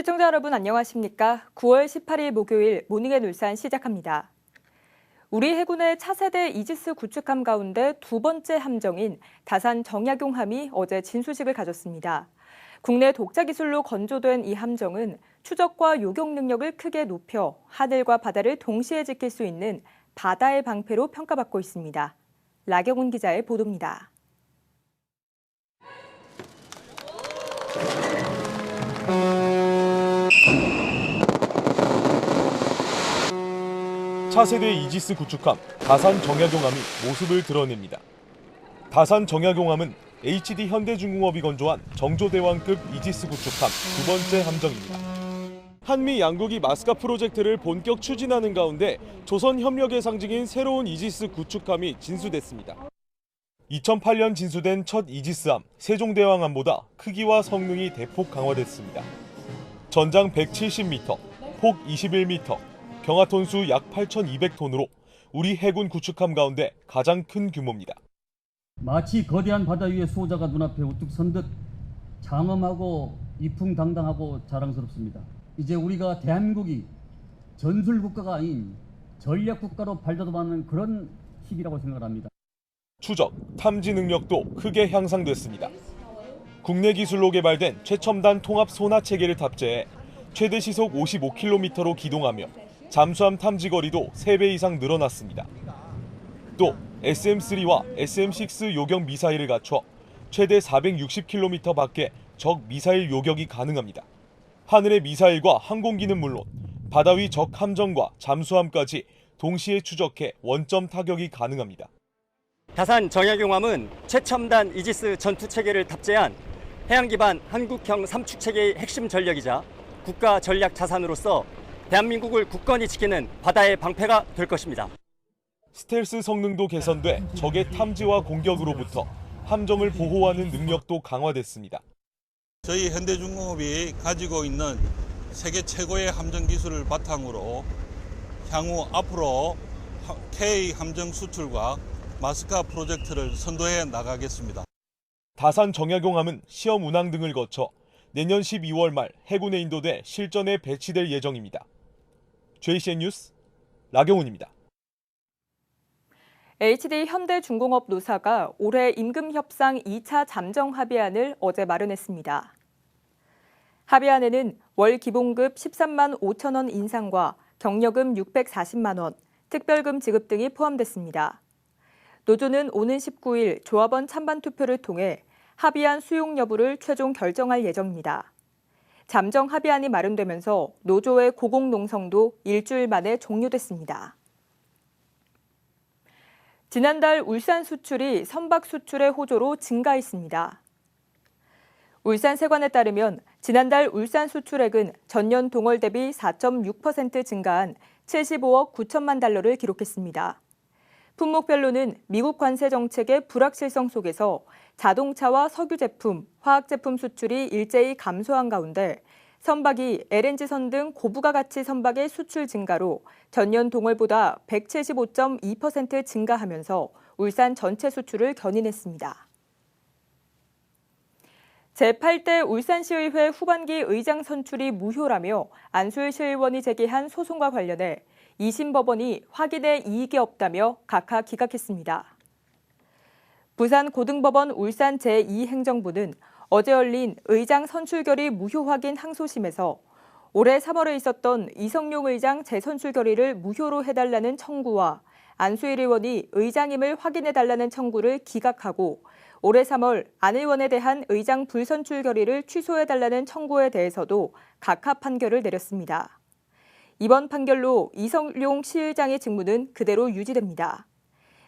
시청자 여러분 안녕하십니까? 9월 18일 목요일 모닝의 울산 시작합니다. 우리 해군의 차세대 이지스 구축함 가운데 두 번째 함정인 다산 정약용함이 어제 진수식을 가졌습니다. 국내 독자 기술로 건조된 이 함정은 추적과 요격 능력을 크게 높여 하늘과 바다를 동시에 지킬 수 있는 바다의 방패로 평가받고 있습니다. 라경훈 기자의 보도입니다. 차세대 이지스 구축함 다산 정약용함이 모습을 드러냅니다. 다산 정약용함은 HD 현대중공업이 건조한 정조대왕급 이지스 구축함 두 번째 함정입니다. 한미 양국이 마스카 프로젝트를 본격 추진하는 가운데 조선 협력의 상징인 새로운 이지스 구축함이 진수됐습니다. 2008년 진수된 첫 이지스함 세종대왕함보다 크기와 성능이 대폭 강화됐습니다. 전장 170m, 폭 21m, 경하톤수 약 8,200톤으로 우리 해군 구축함 가운데 가장 큰 규모입니다. 마치 거대한 바다 위에 수호자가 눈앞에 우뚝 선 듯 장엄하고 이풍당당하고 자랑스럽습니다. 이제 우리가 대한민국이 전술 국가가 아닌 전략 국가로 발돋움하는 그런 시기라고 생각합니다. 추적, 탐지 능력도 크게 향상됐습니다. 국내 기술로 개발된 최첨단 통합 소나 체계를 탑재해 최대 시속 55km로 기동하며 잠수함 탐지 거리도 3배 이상 늘어났습니다. 또 SM3와 SM6 요격 미사일을 갖춰 최대 460km 밖에 적 미사일 요격이 가능합니다. 하늘의 미사일과 항공기는 물론 바다 위 적 함정과 잠수함까지 동시에 추적해 원점 타격이 가능합니다. 다산 정약용함은 최첨단 이지스 전투 체계를 탑재한 해양 기반 한국형 삼축 체계의 핵심 전력이자 국가 전략 자산으로서 대한민국을 굳건히 지키는 바다의 방패가 될 것입니다. 스텔스 성능도 개선돼 적의 탐지와 공격으로부터 함정을 보호하는 능력도 강화됐습니다. 저희 현대중공업이 가지고 있는 세계 최고의 함정 기술을 바탕으로 향후 앞으로 K 함정 수출과 마스카 프로젝트를 선도해 나가겠습니다. 다산 정약용함은 시험 운항 등을 거쳐 내년 12월 말 해군에 인도돼 실전에 배치될 예정입니다. JCN 뉴스 라경훈입니다. HD 현대중공업 노사가 올해 임금 협상 2차 잠정 합의안을 어제 마련했습니다. 합의안에는 월 기본급 13만 5천 원 인상과 경력금 640만 원, 특별금 지급 등이 포함됐습니다. 노조는 오는 19일 조합원 찬반 투표를 통해 합의안 수용 여부를 최종 결정할 예정입니다. 잠정 합의안이 마련되면서 노조의 고공농성도 일주일 만에 종료됐습니다. 지난달 울산 수출이 선박 수출의 호조로 증가했습니다. 울산 세관에 따르면 지난달 울산 수출액은 전년 동월 대비 4.6% 증가한 75억 9천만 달러를 기록했습니다. 품목별로는 미국 관세 정책의 불확실성 속에서 자동차와 석유 제품, 화학 제품 수출이 일제히 감소한 가운데 선박이 LNG선 등 고부가 가치 선박의 수출 증가로 전년 동월보다 175.2% 증가하면서 울산 전체 수출을 견인했습니다. 제8대 울산시의회 후반기 의장 선출이 무효라며 안수일 시의원이 제기한 소송과 관련해 2심 법원이 확인해 이익이 없다며 각하 기각했습니다. 부산 고등법원 울산 제2행정부는 어제 열린 의장 선출 결의 무효 확인 항소심에서 올해 3월에 있었던 이성용 의장 재선출 결의를 무효로 해달라는 청구와 안수일 의원이 의장임을 확인해달라는 청구를 기각하고 올해 3월 안 의원에 대한 의장 불선출 결의를 취소해달라는 청구에 대해서도 각하 판결을 내렸습니다. 이번 판결로 이성용 시의장의 직무는 그대로 유지됩니다.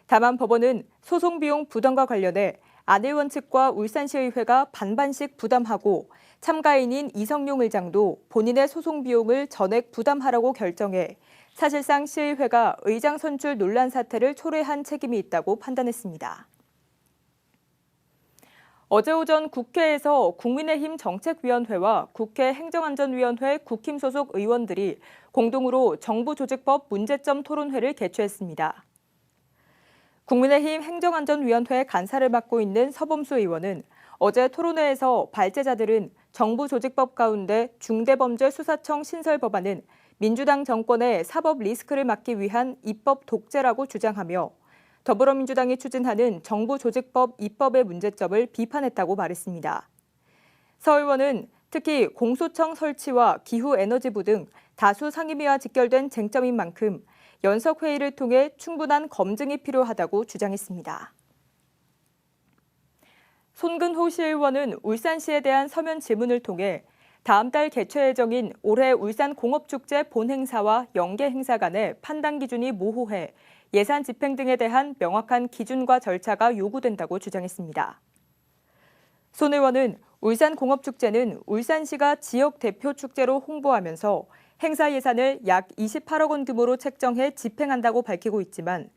다만 법원은 소송 비용 부담과 관련해 안 의원 측과 울산시의회가 반반씩 부담하고 참가인인 이성용 의장도 본인의 소송 비용을 전액 부담하라고 결정해 사실상 시의회가 의장 선출 논란 사태를 초래한 책임이 있다고 판단했습니다. 어제 오전 국회에서 국민의힘 정책위원회와 국회 행정안전위원회 국힘 소속 의원들이 공동으로 정부 조직법 문제점 토론회를 개최했습니다. 국민의힘 행정안전위원회 간사를 맡고 있는 서범수 의원은 어제 토론회에서 발제자들은 정부 조직법 가운데 중대범죄수사청 신설 법안은 민주당 정권의 사법 리스크를 막기 위한 입법 독재라고 주장하며 더불어민주당이 추진하는 정부 조직법 입법의 문제점을 비판했다고 말했습니다. 서 의원은 특히 공소청 설치와 기후에너지부 등 다수 상임위와 직결된 쟁점인 만큼 연석 회의를 통해 충분한 검증이 필요하다고 주장했습니다. 손근호 시의원은 울산시에 대한 서면 질문을 통해 다음 달 개최 예정인 올해 울산 공업축제 본행사와 연계 행사 간의 판단 기준이 모호해 예산 집행 등에 대한 명확한 기준과 절차가 요구된다고 주장했습니다. 손 의원은 울산 공업축제는 울산시가 지역 대표 축제로 홍보하면서 행사 예산을 약 28억 원 규모로 책정해 집행한다고 밝히고 있지만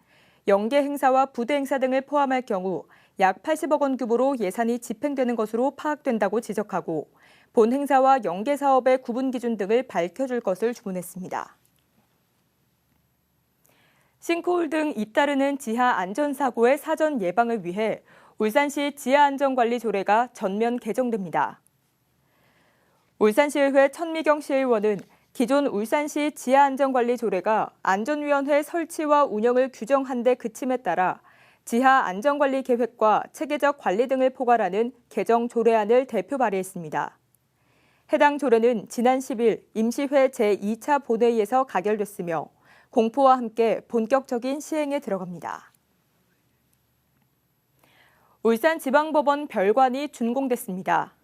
연계 행사와 부대 행사 등을 포함할 경우 약 80억 원 규모로 예산이 집행되는 것으로 파악된다고 지적하고 본 행사와 연계 사업의 구분 기준 등을 밝혀줄 것을 주문했습니다. 싱크홀 등 잇따르는 지하 안전사고의 사전 예방을 위해 울산시 지하안전관리 조례가 전면 개정됩니다. 울산시의회 천미경 시의원은 기존 울산시 지하안전관리 조례가 안전위원회 설치와 운영을 규정한 데 그침에 따라 지하 안전관리 계획과 체계적 관리 등을 포괄하는 개정 조례안을 대표 발의했습니다. 해당 조례는 지난 10일 임시회 제2차 본회의에서 가결됐으며 공포와 함께 본격적인 시행에 들어갑니다. 울산지방법원 별관이 준공됐습니다.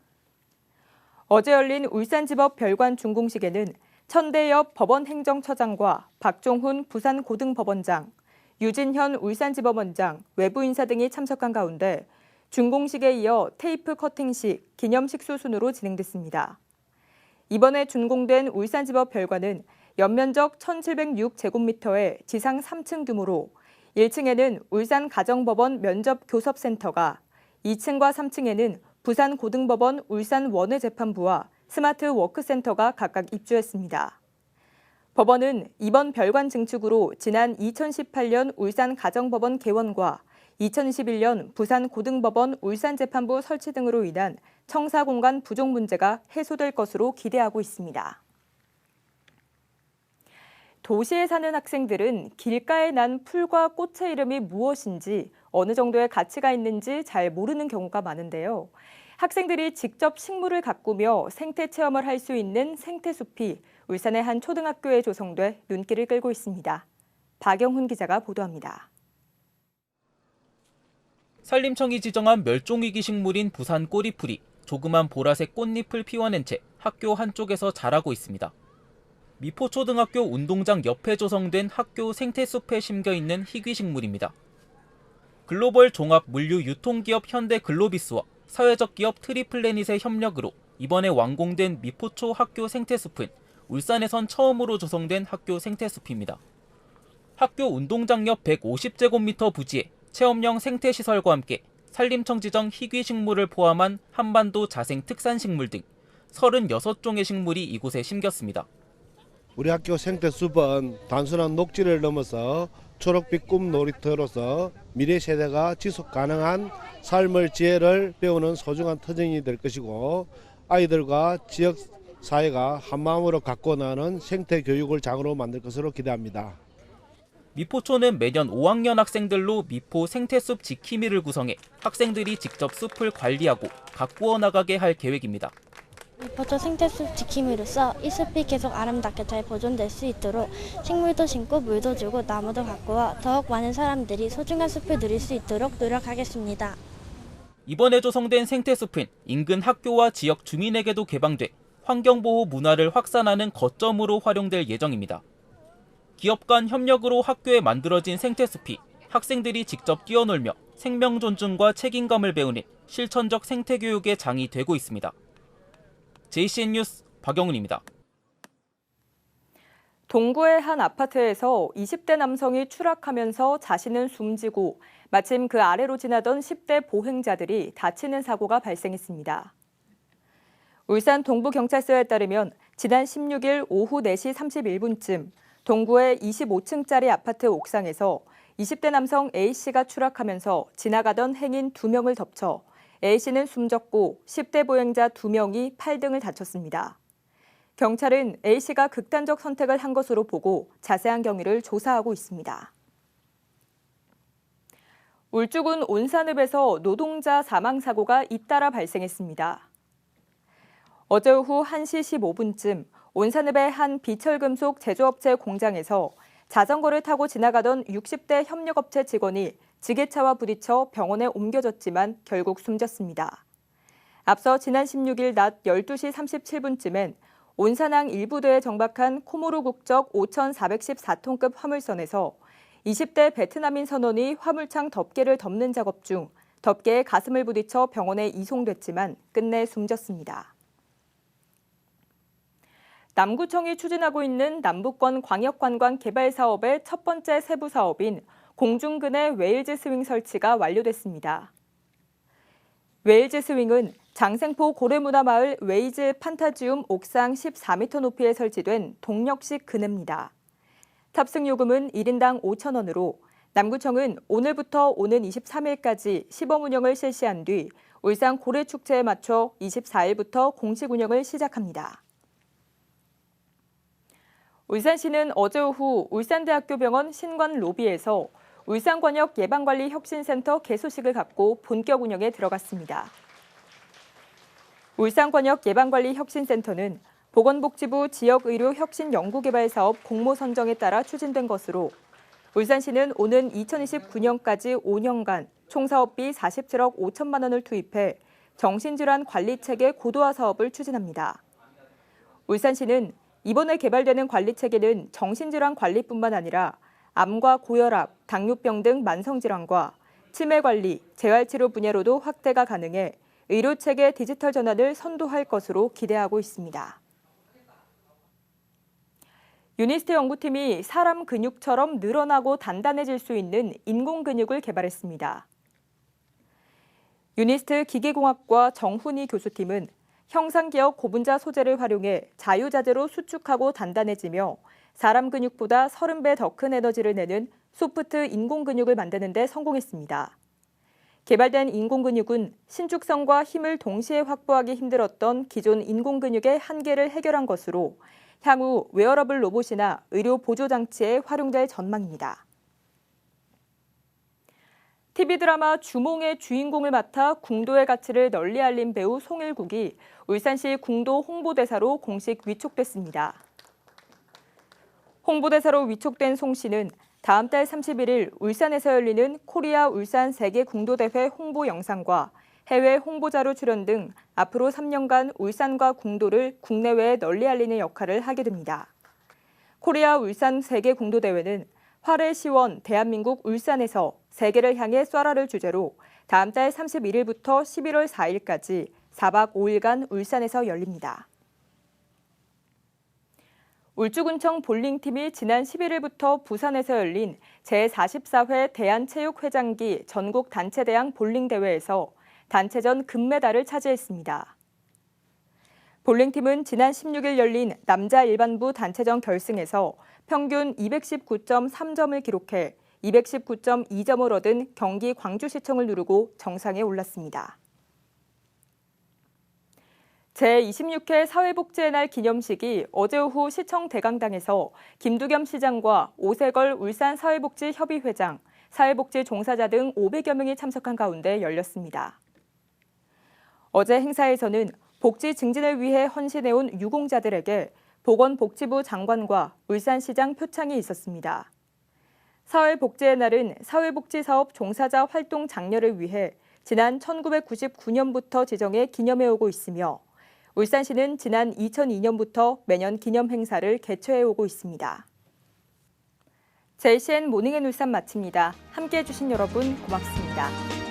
어제 열린 울산지법 별관 준공식에는 천대엽 법원 행정처장과 박종훈 부산고등법원장, 유진현 울산지법원장, 외부 인사 등이 참석한 가운데 준공식에 이어 테이프 커팅식, 기념식 수 순으로 진행됐습니다. 이번에 준공된 울산지법 별관은 연면적 1,706제곱미터의 지상 3층 규모로 1층에는 울산 가정법원 면접 교섭센터가 2층과 3층에는 부산 고등법원 울산 원외 재판부와 스마트 워크센터가 각각 입주했습니다. 법원은 이번 별관 증축으로 지난 2018년 울산 가정법원 개원과 2021년 부산 고등법원 울산재판부 설치 등으로 인한 청사 공간 부족 문제가 해소될 것으로 기대하고 있습니다. 도시에 사는 학생들은 길가에 난 풀과 꽃의 이름이 무엇인지 어느 정도의 가치가 있는지 잘 모르는 경우가 많은데요. 학생들이 직접 식물을 가꾸며 생태 체험을 할 수 있는 생태숲이 울산의 한 초등학교에 조성돼 눈길을 끌고 있습니다. 박영훈 기자가 보도합니다. 산림청이 지정한 멸종위기 식물인 부산 꼬리풀이 조그만 보라색 꽃잎을 피워낸 채 학교 한쪽에서 자라고 있습니다. 미포초등학교 운동장 옆에 조성된 학교 생태숲에 심겨 있는 희귀식물입니다. 글로벌 종합 물류 유통기업 현대 글로비스와 사회적 기업 트리플래닛의 협력으로 이번에 완공된 미포초 학교 생태숲은 울산에선 처음으로 조성된 학교 생태숲입니다. 학교 운동장 옆 150제곱미터 부지에 체험형 생태시설과 함께 산림청 지정 희귀식물을 포함한 한반도 자생 특산식물 등 36종의 식물이 이곳에 심겼습니다. 우리 학교 생태 숲은 단순한 녹지를 넘어서 초록빛 꿈 놀이터로서 미래 세대가 지속 가능한 삶을 지혜를 배우는 소중한 터전이 될 것이고 아이들과 지역 사회가 한마음으로 갖고 나는 생태 교육을 장으로 만들 것으로 기대합니다. 미포초는 매년 5학년 학생들로 미포 생태숲 지킴이를 구성해 학생들이 직접 숲을 관리하고 가꾸어 나가게 할 계획입니다. 미포초 생태숲 지킴이로써 이 숲이 계속 아름답게 잘 보존될 수 있도록 식물도 심고 물도 주고 나무도 가꾸어 더욱 많은 사람들이 소중한 숲을 누릴 수 있도록 노력하겠습니다. 이번에 조성된 생태숲은 인근 학교와 지역 주민에게도 개방돼 환경보호 문화를 확산하는 거점으로 활용될 예정입니다. 기업 간 협력으로 학교에 만들어진 생태숲이 학생들이 직접 뛰어놀며 생명 존중과 책임감을 배우는 실천적 생태교육의 장이 되고 있습니다. JCN 뉴스 박영훈입니다. 동구의 한 아파트에서 20대 남성이 추락하면서 자신은 숨지고 마침 그 아래로 지나던 10대 보행자들이 다치는 사고가 발생했습니다. 울산 동부경찰서에 따르면 지난 16일 오후 4시 31분쯤 동구의 25층짜리 아파트 옥상에서 20대 남성 A씨가 추락하면서 지나가던 행인 2명을 덮쳐 A씨는 숨졌고 10대 보행자 2명이 팔등을 다쳤습니다. 경찰은 A씨가 극단적 선택을 한 것으로 보고 자세한 경위를 조사하고 있습니다. 울주군 온산읍에서 노동자 사망 사고가 잇따라 발생했습니다. 어제 오후 1시 15분쯤 온산읍의 한 비철금속 제조업체 공장에서 자전거를 타고 지나가던 60대 협력업체 직원이 지게차와 부딪혀 병원에 옮겨졌지만 결국 숨졌습니다. 앞서 지난 16일 낮 12시 37분쯤엔 온산항 일부도에 정박한 코모로 국적 5,414톤급 화물선에서 20대 베트남인 선원이 화물창 덮개를 덮는 작업 중 덮개에 가슴을 부딪혀 병원에 이송됐지만 끝내 숨졌습니다. 남구청이 추진하고 있는 남북권 광역관광 개발 사업의 첫 번째 세부 사업인 공중근의 웨일즈 스윙 설치가 완료됐습니다. 웨일즈 스윙은 장생포 고래문화마을 웨이즈 판타지움 옥상 14m 높이에 설치된 동력식 근입니다. 탑승 요금은 1인당 5,000원으로 남구청은 오늘부터 오는 23일까지 시범 운영을 실시한 뒤 울산 고래축제에 맞춰 24일부터 공식 운영을 시작합니다. 울산시는 어제 오후 울산대학교 병원 신관 로비에서 울산권역 예방관리 혁신센터 개소식을 갖고 본격 운영에 들어갔습니다. 울산권역 예방관리 혁신센터는 보건복지부 지역의료혁신연구개발사업 공모 선정에 따라 추진된 것으로 울산시는 오는 2029년까지 5년간 총 사업비 47억 5천만 원을 투입해 정신질환 관리체계 고도화 사업을 추진합니다. 울산시는 이번에 개발되는 관리체계는 정신질환 관리뿐만 아니라 암과 고혈압, 당뇨병 등 만성질환과 치매 관리, 재활치료 분야로도 확대가 가능해 의료체계 디지털 전환을 선도할 것으로 기대하고 있습니다. 유니스트 연구팀이 사람 근육처럼 늘어나고 단단해질 수 있는 인공 근육을 개발했습니다. 유니스트 기계공학과 정훈이 교수팀은 형상기억 고분자 소재를 활용해 자유자재로 수축하고 단단해지며 사람 근육보다 30배 더 큰 에너지를 내는 소프트 인공 근육을 만드는 데 성공했습니다. 개발된 인공 근육은 신축성과 힘을 동시에 확보하기 힘들었던 기존 인공 근육의 한계를 해결한 것으로 향후 웨어러블 로봇이나 의료 보조 장치에 활용될 전망입니다. TV 드라마 주몽의 주인공을 맡아 궁도의 가치를 널리 알린 배우 송일국이 울산시 궁도 홍보대사로 공식 위촉됐습니다. 홍보대사로 위촉된 송 씨는 다음 달 31일 울산에서 열리는 코리아 울산 세계 궁도대회 홍보 영상과 해외 홍보자로 출연 등 앞으로 3년간 울산과 궁도를 국내외에 널리 알리는 역할을 하게 됩니다. 코리아 울산 세계 궁도대회는 활해 시원 대한민국 울산에서 세계를 향해 쏴라를 주제로 다음 달 31일부터 11월 4일까지 4박 5일간 울산에서 열립니다. 울주군청 볼링팀이 지난 11일부터 부산에서 열린 제44회 대한체육회장기 전국 단체대항 볼링대회에서 단체전 금메달을 차지했습니다. 볼링팀은 지난 16일 열린 남자 일반부 단체전 결승에서 평균 219.3점을 기록해 219.2점을 얻은 경기 광주시청을 누르고 정상에 올랐습니다. 제26회 사회복지의 날 기념식이 어제 오후 시청 대강당에서 김두겸 시장과 오세걸 울산 사회복지협의회장, 사회복지 종사자 등 500여 명이 참석한 가운데 열렸습니다. 어제 행사에서는 복지 증진을 위해 헌신해온 유공자들에게 보건복지부 장관과 울산시장 표창이 있었습니다. 사회복지의 날은 사회복지사업 종사자 활동 장려를 위해 지난 1999년부터 지정해 기념해오고 있으며 울산시는 지난 2002년부터 매년 기념 행사를 개최해 오고 있습니다. JCN 모닝앤 울산 마칩니다. 함께해 주신 여러분 고맙습니다.